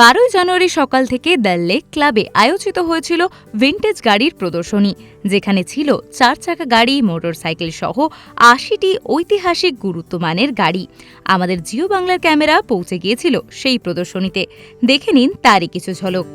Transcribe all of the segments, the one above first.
বারোই জানুয়ারি সকাল থেকে দ্য লেক ক্লাবে আয়োজিত হয়েছিল ভিন্টেজ গাড়ির প্রদর্শনী, যেখানে ছিল চার চাকা গাড়ি, মোটরসাইকেল সহ আশিটি ঐতিহাসিক গুরুত্বমানের গাড়ি। আমাদের জিও বাংলার ক্যামেরা পৌঁছে গিয়েছিল সেই প্রদর্শনীতে। দেখে নিন তারই কিছু ঝলক।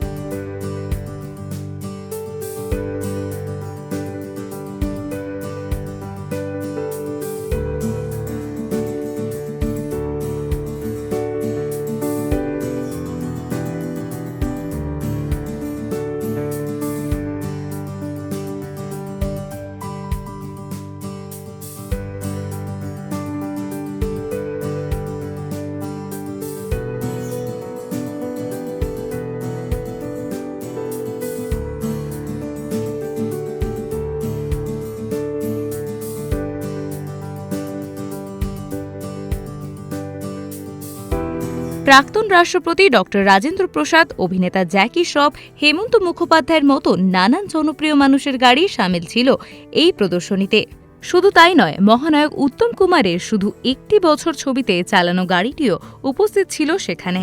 প্রাক্তন রাষ্ট্রপতি ডক্টর রাজেন্দ্র প্রসাদ, অভিনেতা জ্যাকি শ্রফ, হেমন্ত মুখোপাধ্যায়ের মতো নানান জনপ্রিয় মানুষের গাড়ি সামিল ছিল এই প্রদর্শনীতে। শুধু তাই নয়, মহানায়ক উত্তম কুমারের শুধু একটি বছর ছবিতে চালানো গাড়িটিও উপস্থিত ছিল সেখানে।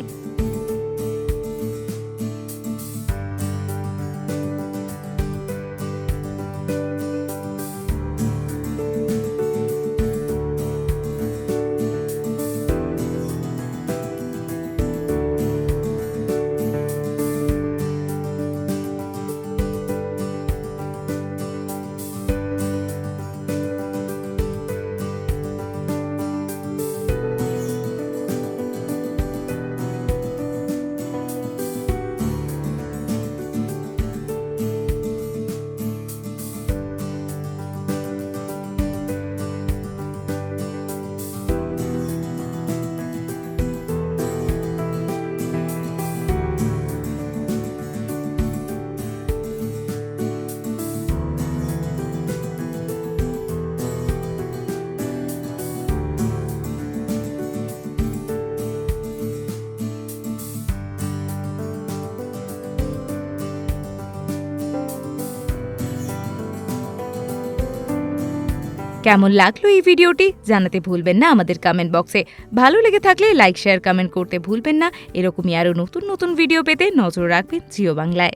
কেমন লাগল এই ভিডিওটি জানাতে ভুলবেন না আমাদের কমেন্ট বক্সে ভালো লেগে থাকলে লাইক শেয়ার কমেন্ট করতে ভুলবেন না। এরকমই আরও নতুন নতুন ভিডিও পেতে নজর রাখবেন জিও বাংলায়।